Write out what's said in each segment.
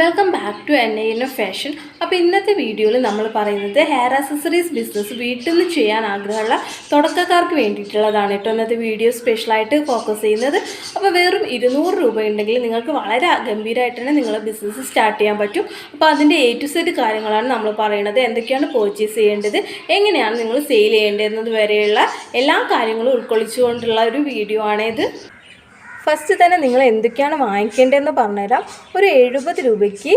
Welcome back to N N fashion അപ്പോൾ ഇന്നത്തെ വീഡിയോയിൽ നമ്മൾ പറയുന്നത് ഹെയർ ആക്സസറീസ് ബിസിനസ് വീട്ടിൽ നിന്ന് ചെയ്യാൻ ആഗ്രഹമുള്ള തുടക്കക്കാർക്ക് വേണ്ടിയിട്ടുള്ളതാണ് കേട്ടോ ഇന്നത്തെ വീഡിയോ സ്പെഷ്യലായിട്ട് ഫോക്കസ് ചെയ്യുന്നത്. അപ്പോൾ വെറും ഇരുന്നൂറ് രൂപ ഉണ്ടെങ്കിൽ നിങ്ങൾക്ക് വളരെ ഗംഭീരമായിട്ട് തന്നെ നിങ്ങളെ ബിസിനസ് സ്റ്റാർട്ട് ചെയ്യാൻ പറ്റും. അപ്പോൾ അതിന്റെ എ ടു സെറ്റ് കാര്യങ്ങളാണ് നമ്മൾ പറയുന്നത്. എന്തൊക്കെയാണ് പർച്ചേസ് ചെയ്യേണ്ടത്? എങ്ങനെയാണ് നിങ്ങൾ സെയിൽ ചെയ്യേണ്ടത് വരെയുള്ള എല്ലാ കാര്യങ്ങളും ഉൾക്കൊള്ളിച്ചുകൊണ്ടുള്ള ഒരു വീഡിയോ ആണിത്. ഫസ്റ്റ് തന്നെ നിങ്ങൾ എന്തൊക്കെയാണ് വാങ്ങിക്കേണ്ടതെന്ന് പറഞ്ഞുതരാം. ഒരു എഴുപത് രൂപയ്ക്ക്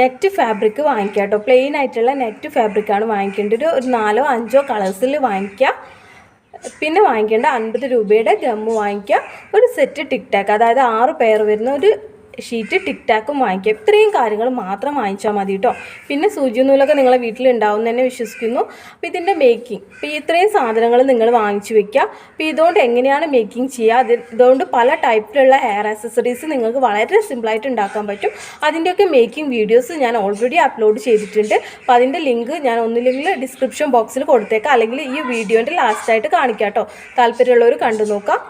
നെറ്റ് ഫാബ്രിക് വാങ്ങിക്കുക കേട്ടോ. പ്ലെയിൻ ആയിട്ടുള്ള നെറ്റ് ഫാബ്രിക്കാണ് വാങ്ങിക്കേണ്ടത്. ഒരു നാലോ അഞ്ചോ കളേഴ്സിൽ വാങ്ങിക്കുക പിന്നെ വാങ്ങിക്കേണ്ട അൻപത് രൂപയുടെ ഗമ്മ് വാങ്ങിക്കുക ഒരു സെറ്റ് ടിക് ടാക്ക് അതായത് ആറ് പെയർ വരുന്ന ഒരു ഷീറ്റ് ടിക് ടാക്കും ഇത്രയും കാര്യങ്ങൾ മാത്രം വാങ്ങിച്ചാൽ മതി കേട്ടോ പിന്നെ സൂചി നൂലൊക്കെ നിങ്ങളെ വീട്ടിൽ ഉണ്ടാവും തന്നെ വിശ്വസിക്കുന്നു. അപ്പോൾ ഇതിന്റെ മേക്കിംഗ്. അപ്പോൾ ഇത്രയും സാധനങ്ങൾ നിങ്ങൾ വാങ്ങിച്ചു വെക്കുക അപ്പോൾ ഇതുകൊണ്ട് എങ്ങനെയാണ് മേക്കിംഗ് ചെയ്യുക അത് ഇതുകൊണ്ട് പല ടൈപ്പിലുള്ള ഹെയർ ആക്സസറീസ് നിങ്ങൾക്ക് വളരെ സിമ്പിളായിട്ട് ഉണ്ടാക്കാൻ പറ്റും. അതിന്റെയൊക്കെ മേക്കിംഗ് വീഡിയോസ് ഞാൻ ഓൾറെഡി അപ്ലോഡ് ചെയ്തിട്ടുണ്ട്. അപ്പോൾ അതിന്റെ ലിങ്ക് ഞാൻ ഒന്നില്ലെങ്കിൽ ഡിസ്ക്രിപ്ഷൻ ബോക്സിൽ കൊടുത്തേക്കാം. അല്ലെങ്കിൽ ഈ വീഡിയോന്റെ ലാസ്റ്റായിട്ട് കാണിക്കാം കേട്ടോ താല്പര്യമുള്ളവർ കണ്ടു നോക്കാം.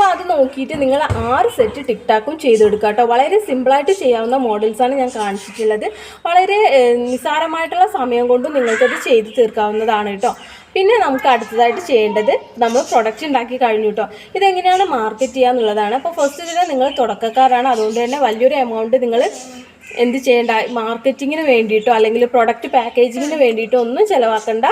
അപ്പോൾ അത് നോക്കിയിട്ട് നിങ്ങൾ ആറ് സെറ്റ് ടിക്ടാക്കും ചെയ്തെടുക്കുക കേട്ടോ വളരെ സിമ്പിളായിട്ട് ചെയ്യാവുന്ന മോഡൽസാണ് ഞാൻ കാണിച്ചിട്ടുള്ളത്. വളരെ നിസ്സാരമായിട്ടുള്ള സമയം കൊണ്ട് നിങ്ങൾക്കത് ചെയ്ത് തീർക്കാവുന്നതാണ് കേട്ടോ പിന്നെ നമുക്ക് അടുത്തതായിട്ട് ചെയ്യേണ്ടത് നമ്മൾ പ്രൊഡക്റ്റ് ഉണ്ടാക്കി കഴിഞ്ഞു കേട്ടോ ഇതെങ്ങനെയാണ് മാർക്കറ്റ് ചെയ്യുക എന്നുള്ളതാണ്. അപ്പോൾ ഫസ്റ്റ് തന്നെ നിങ്ങൾ തുടക്കക്കാരാണ്. അതുകൊണ്ട് തന്നെ വലിയൊരു എമൗണ്ട് നിങ്ങൾ എന്ത് ചെയ്യേണ്ട മാർക്കറ്റിങ്ങിന് വേണ്ടിയിട്ടോ അല്ലെങ്കിൽ പ്രൊഡക്റ്റ് പാക്കേജിങ്ങിന് വേണ്ടിയിട്ടോ ഒന്നും ചിലവാക്കണ്ട.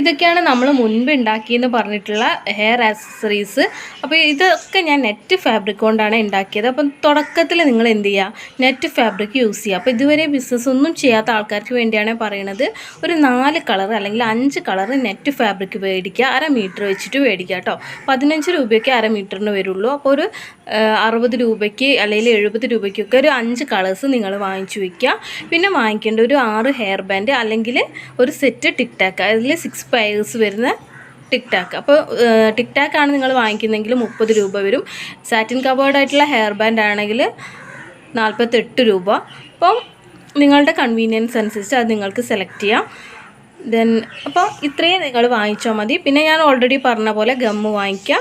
ഇതൊക്കെയാണ് നമ്മൾ മുൻപ് ഉണ്ടാക്കിയെന്ന് പറഞ്ഞിട്ടുള്ള ഹെയർ ആക്സസറീസ് അപ്പോൾ ഇതൊക്കെ ഞാൻ നെറ്റ് ഫാബ്രിക് കൊണ്ടാണ് ഉണ്ടാക്കിയത്. അപ്പം തുടക്കത്തിൽ നിങ്ങൾ എന്ത് ചെയ്യുക? നെറ്റ് ഫാബ്രിക് യൂസ് ചെയ്യുക. അപ്പോൾ ഇതുവരെ ബിസിനസ് ഒന്നും ചെയ്യാത്ത ആൾക്കാർക്ക് വേണ്ടിയാണ് പറയണത് ഒരു നാല് കളർ അല്ലെങ്കിൽ അഞ്ച് കളർ നെറ്റ് ഫാബ്രിക് മേടിക്കുക. അര മീറ്റർ വെച്ചിട്ട് മേടിക്കുക കേട്ടോ. പതിനഞ്ച് രൂപയ്ക്ക് അര മീറ്ററിന് വരുള്ളൂ. അപ്പോൾ ഒരു അറുപത് രൂപയ്ക്ക് അല്ലെങ്കിൽ എഴുപത് രൂപയ്ക്കൊക്കെ ഒരു അഞ്ച് കളേഴ്സ് നിങ്ങൾ വാങ്ങിച്ചു വയ്ക്കുക പിന്നെ വാങ്ങിക്കേണ്ട ഒരു ആറ് ഹെയർ ബാൻഡ് അല്ലെങ്കിൽ ഒരു സെറ്റ് ടിക്ടാക്ക് അതിൽ സിക്സ് പയേഴ്സ് വരുന്ന ടിക് ടാക്ക് അപ്പോൾ ടിക് ആണ് നിങ്ങൾ വാങ്ങിക്കുന്നതെങ്കിൽ മുപ്പത് രൂപ വരും. സാറ്റിൻ കവേർഡായിട്ടുള്ള ഹെയർ ബാൻഡ് ആണെങ്കിൽ നാൽപ്പത്തെട്ട് രൂപ. അപ്പം നിങ്ങളുടെ കൺവീനിയൻസ് അനുസരിച്ച് അത് നിങ്ങൾക്ക് സെലക്ട് ചെയ്യാം. ദെൻ അപ്പോൾ ഇത്രയും നിങ്ങൾ വാങ്ങിച്ചാൽ മതി. പിന്നെ ഞാൻ ഓൾറെഡി പറഞ്ഞ പോലെ ഗമ്മ് വാങ്ങിക്കുക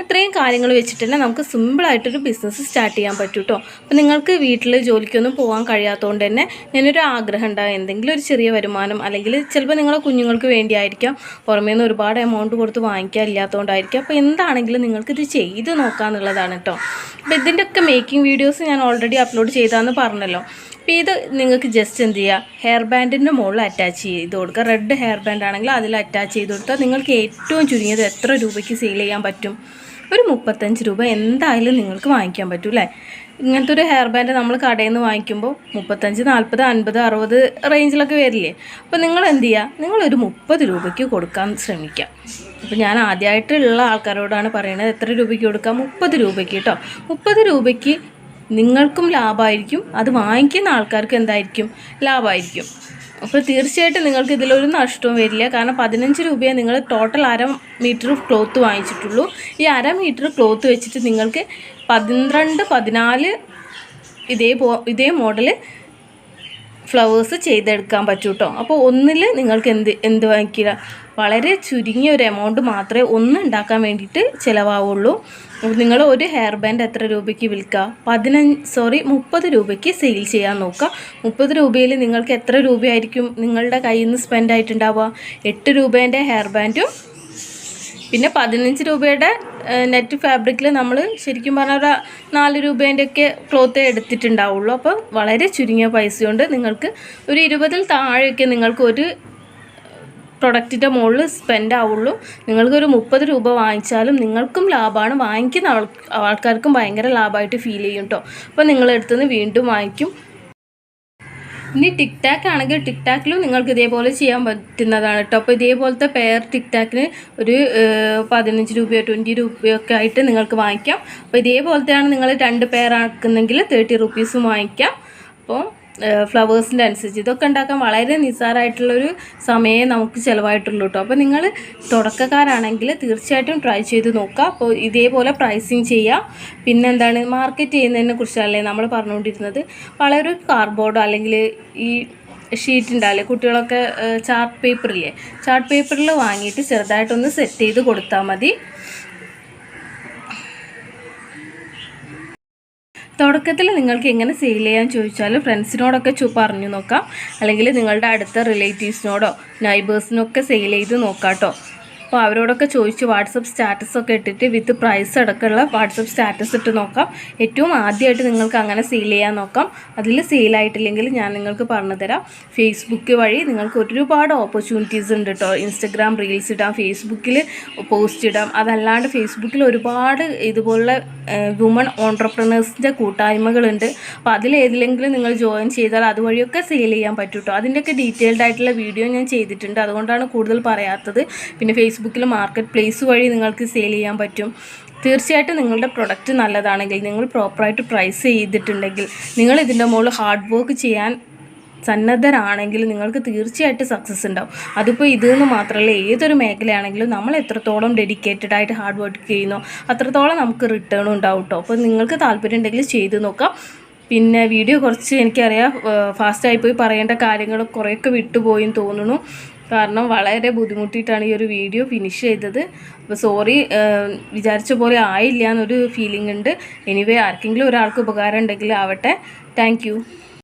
ഇത്രയും കാര്യങ്ങൾ വെച്ചിട്ട് തന്നെ നമുക്ക് സിമ്പിളായിട്ടൊരു ബിസിനസ് സ്റ്റാർട്ട് ചെയ്യാൻ പറ്റും കേട്ടോ അപ്പോൾ നിങ്ങൾക്ക് വീട്ടിൽ ജോലിക്കൊന്നും പോകാൻ കഴിയാത്തതുകൊണ്ട് തന്നെ ഞാനൊരു ആഗ്രഹം ഉണ്ടാകും എന്തെങ്കിലും ഒരു ചെറിയ വരുമാനം അല്ലെങ്കിൽ ചിലപ്പോൾ നിങ്ങളെ കുഞ്ഞുങ്ങൾക്ക് വേണ്ടിയായിരിക്കാം. പുറമേ നിന്ന് ഒരുപാട് എമൗണ്ട് കൊടുത്ത് വാങ്ങിക്കാൻ ഇല്ലാത്തതുകൊണ്ടായിരിക്കും അപ്പോൾ എന്താണെങ്കിലും നിങ്ങൾക്കിത് ചെയ്ത് നോക്കാമെന്നുള്ളതാണ് കേട്ടോ അപ്പോൾ ഇതിന്റെയൊക്കെ മേക്കിംഗ് വീഡിയോസ് ഞാൻ ഓൾറെഡി അപ്ലോഡ് ചെയ്താന്ന് പറഞ്ഞല്ലോ. അപ്പോൾ ഇത് നിങ്ങൾക്ക് ജസ്റ്റ് എന്ത് ചെയ്യുക? ഹെയർ ബാൻഡിന്റെ മുകളിൽ അറ്റാച്ച് ചെയ്ത് കൊടുക്കുക. റെഡ് ഹെയർ ബാൻഡ് ആണെങ്കിൽ അതിൽ അറ്റാച്ച് ചെയ്ത് കൊടുത്താൽ നിങ്ങൾക്ക് ഏറ്റവും ചുരുങ്ങിയത് എത്ര രൂപയ്ക്ക് സെയിൽ ചെയ്യാൻ പറ്റും? ഒരു മുപ്പത്തഞ്ച് രൂപ എന്തായാലും നിങ്ങൾക്ക് വാങ്ങിക്കാൻ പറ്റും അല്ലേ? ഇങ്ങനത്തെ ഒരു ഹെയർ ബാൻഡ് നമ്മൾ കടയിൽ നിന്ന് വാങ്ങിക്കുമ്പോൾ മുപ്പത്തഞ്ച് നാൽപ്പത് അൻപത് അറുപത് റേഞ്ചിലൊക്കെ വരില്ലേ? അപ്പോൾ നിങ്ങൾ എന്ത് ചെയ്യുക? നിങ്ങളൊരു മുപ്പത് രൂപയ്ക്ക് കൊടുക്കാൻ ശ്രമിക്കുക. അപ്പോൾ ഞാൻ ആദ്യമായിട്ടുള്ള ആൾക്കാരോടാണ് പറയുന്നത് എത്ര രൂപയ്ക്ക് കൊടുക്കാം? മുപ്പത് രൂപയ്ക്ക് കേട്ടോ. മുപ്പത് രൂപയ്ക്ക് നിങ്ങൾക്കും ലാഭമായിരിക്കും അത് വാങ്ങിക്കുന്ന ആൾക്കാർക്കും എന്തായിരിക്കും? ലാഭമായിരിക്കും അപ്പോൾ തീർച്ചയായിട്ടും നിങ്ങൾക്ക് ഇതിലൊരു നഷ്ടവും വരില്ല. കാരണം പതിനഞ്ച് രൂപയെ നിങ്ങൾ ടോട്ടൽ അര മീറ്റർ ക്ലോത്ത് വാങ്ങിച്ചിട്ടുള്ളൂ. ഈ അര മീറ്റർ ക്ലോത്ത് വെച്ചിട്ട് നിങ്ങൾക്ക് പന്ത്രണ്ട് പതിനാല് ഇതേ ഇതേ മോഡൽ ഫ്ലവേഴ്സ് ചെയ്തെടുക്കാൻ പറ്റും കേട്ടോ അപ്പോൾ ഒന്നിൽ നിങ്ങൾക്ക് എന്ത് എന്ത് വാങ്ങിക്കുക? വളരെ ചുരുങ്ങിയ ഒരു എമൗണ്ട് മാത്രമേ ഒന്ന് ഉണ്ടാക്കാൻ വേണ്ടിയിട്ട് ചിലവാവുള്ളൂ. നിങ്ങൾ ഒരു ഹെയർ ബാൻഡ് എത്ര രൂപയ്ക്ക് വിൽക്കുക? പതിനഞ്ച് സോറി മുപ്പത് രൂപയ്ക്ക് സെയിൽ ചെയ്യാൻ നോക്കുക. മുപ്പത് രൂപയിൽ നിങ്ങൾക്ക് എത്ര രൂപയായിരിക്കും നിങ്ങളുടെ കയ്യിൽ നിന്ന് സ്പെൻഡ് ആയിട്ടുണ്ടാവുക? എട്ട് രൂപേന്റെ ഹെയർ ബാൻഡും പിന്നെ പതിനഞ്ച് രൂപയുടെ നെറ്റ് ഫാബ്രിക്കിൽ നമ്മൾ ശരിക്കും പറഞ്ഞാൽ ഒരു നാല് രൂപേന്റെയൊക്കെ ക്ലോത്ത് എടുത്തിട്ടുണ്ടാവുള്ളൂ. അപ്പോൾ വളരെ ചുരുങ്ങിയ പൈസ കൊണ്ട് നിങ്ങൾക്ക് ഒരു ഇരുപതിൽ താഴെയൊക്കെ നിങ്ങൾക്ക് ഒരു പ്രൊഡക്റ്റിന്റെ മുകളിൽ സ്പെൻഡ് ആവുള്ളൂ. നിങ്ങൾക്കൊരു മുപ്പത് രൂപ വാങ്ങിച്ചാലും നിങ്ങൾക്കും ലാഭമാണ് വാങ്ങിക്കുന്ന ആൾ ആൾക്കാർക്കും ഭയങ്കര ലാഭമായിട്ട് ഫീൽ ചെയ്യും കേട്ടോ അപ്പോൾ നിങ്ങളെടുത്തുനിന്ന് വീണ്ടും വാങ്ങിക്കും. ഇനി ടിക് ടാക്ക് ആണെങ്കിൽ ടിക് ടാക്കിലും നിങ്ങൾക്ക് ഇതേപോലെ ചെയ്യാൻ പറ്റുന്നതാണ് കേട്ടോ. അപ്പോൾ ഇതേപോലത്തെ പെയർ ടിക് ടാക്കിന് ഒരു പതിനഞ്ച് രൂപയോ ട്വന്റി രൂപയോ ഒക്കെ ആയിട്ട് നിങ്ങൾക്ക് വാങ്ങിക്കാം. അപ്പോൾ ഇതേപോലത്തെയാണ് നിങ്ങൾ രണ്ട് പെയർ ആക്കുന്നെങ്കിൽ തേർട്ടി റുപ്പീസും വാങ്ങിക്കാം. അപ്പോൾ ഫ്ലവേഴ്സിന്റെ അനുസരിച്ച്. ഇതൊക്കെ ഉണ്ടാക്കാൻ വളരെ നിസ്സാരമായിട്ടുള്ളൊരു സമയമേ നമുക്ക് ചിലവായിട്ടുള്ളൂ കേട്ടോ അപ്പോൾ നിങ്ങൾ തുടക്കക്കാരാണെങ്കിൽ തീർച്ചയായിട്ടും ട്രൈ ചെയ്ത് നോക്കുക. അപ്പോൾ ഇതേപോലെ പ്രൈസിങ് ചെയ്യാം. പിന്നെ എന്താണ് മാർക്കറ്റ് ചെയ്യുന്നതിനെ കുറിച്ചല്ലേ നമ്മൾ പറഞ്ഞുകൊണ്ടിരുന്നത്. വളരെ കാർഡ്ബോർഡോ അല്ലെങ്കിൽ ഈ ഷീറ്റ് ഉണ്ടാവില്ലേ കുട്ടികളൊക്കെ ചാർട്ട് പേപ്പറില്ലേ ചാർട്ട് പേപ്പറിൽ വാങ്ങിയിട്ട് ചെറുതായിട്ടൊന്ന് സെറ്റ് ചെയ്ത് കൊടുത്താൽ മതി. തുടക്കത്തിൽ നിങ്ങൾക്ക് എങ്ങനെ സെയിൽ ചെയ്യാൻ ചോദിച്ചാൽ ഫ്രണ്ട്സിനോടൊക്കെ പറഞ്ഞു നോക്കാം. അല്ലെങ്കിൽ നിങ്ങളുടെ അടുത്ത റിലേറ്റീവ്സിനോടോ നൈബേഴ്സിനൊക്കെ സെയിൽ ചെയ്ത് നോക്കാം കേട്ടോ അപ്പോൾ അവരോടൊക്കെ ചോദിച്ച് വാട്സപ്പ് സ്റ്റാറ്റസൊക്കെ ഇട്ടിട്ട് വിത്ത് പ്രൈസ് അടക്കമുള്ള വാട്സപ്പ് സ്റ്റാറ്റസ് ഇട്ട് നോക്കാം. ഏറ്റവും ആദ്യമായിട്ട് നിങ്ങൾക്ക് അങ്ങനെ സെയിൽ ചെയ്യാൻ നോക്കാം. അതിൽ സെയിലായിട്ടില്ലെങ്കിൽ ഞാൻ നിങ്ങൾക്ക് പറഞ്ഞു തരാം. ഫേസ്ബുക്ക് വഴി നിങ്ങൾക്ക് ഒരുപാട് ഓപ്പർച്യൂണിറ്റീസ് ഉണ്ട് കേട്ടോ ഇൻസ്റ്റഗ്രാം റീൽസ് ഇടാം ഫേസ്ബുക്കിൽ പോസ്റ്റ് ഇടാം. അതല്ലാണ്ട് ഫേസ്ബുക്കിൽ ഒരുപാട് ഇതുപോലുള്ള വുമൺ ഓൺടർപ്രണേഴ്സിന്റെ കൂട്ടായ്മകളുണ്ട്. അപ്പോൾ അതിലേതിലെങ്കിലും നിങ്ങൾ ജോയിൻ ചെയ്താൽ അതുവഴിയൊക്കെ സെയിൽ ചെയ്യാൻ പറ്റും കേട്ടോ അതിന്റെയൊക്കെ ഡീറ്റെയിൽഡ് ആയിട്ടുള്ള വീഡിയോ ഞാൻ ചെയ്തിട്ടുണ്ട്. അതുകൊണ്ടാണ് കൂടുതൽ പറയാത്തത്. പിന്നെ ഫേസ്ബുക്കിൽ മാർക്കറ്റ് പ്ലേസ് വഴി നിങ്ങൾക്ക് സെയിൽ ചെയ്യാൻ പറ്റും. തീർച്ചയായിട്ടും നിങ്ങളുടെ പ്രൊഡക്റ്റ് നല്ലതാണെങ്കിൽ നിങ്ങൾ പ്രോപ്പറായിട്ട് പ്രൈസ് ചെയ്തിട്ടുണ്ടെങ്കിൽ നിങ്ങൾ ഇതിന്റെ മുകളിൽ ഹാർഡ് വർക്ക് ചെയ്യാൻ സന്നദ്ധരാണെങ്കിൽ നിങ്ങൾക്ക് തീർച്ചയായിട്ടും സക്സസ് ഉണ്ടാവും. അതിപ്പോൾ ഇതെന്ന് മാത്രമല്ല ഏതൊരു മേഖലയാണെങ്കിലും നമ്മൾ എത്രത്തോളം ഡെഡിക്കേറ്റഡ് ആയിട്ട് ഹാർഡ് വർക്ക് ചെയ്യുന്നു അത്രത്തോളം നമുക്ക് റിട്ടേൺ ഉണ്ടാവും കേട്ടോ അപ്പോൾ നിങ്ങൾക്ക് താല്പര്യം ഉണ്ടെങ്കിൽ ചെയ്ത് നോക്കാം. പിന്നെ വീഡിയോ കുറച്ച് എനിക്കറിയാം ഫാസ്റ്റായി പോയി പറയേണ്ട കാര്യങ്ങൾ കുറേയൊക്കെ വിട്ടുപോയി തോന്നുന്നു. കാരണം വളരെ ബുദ്ധിമുട്ടിയിട്ടാണ് ഈ ഒരു വീഡിയോ ഫിനിഷ് ചെയ്തത്. അപ്പോൾ സോറി വിചാരിച്ച പോലെ ആയില്ല എന്നൊരു ഫീലിംഗ് ഉണ്ട്. എനിവേ ആർക്കെങ്കിലും ഒരാൾക്ക് ഉപകാരം ഉണ്ടെങ്കിൽ ആവട്ടെ. താങ്ക്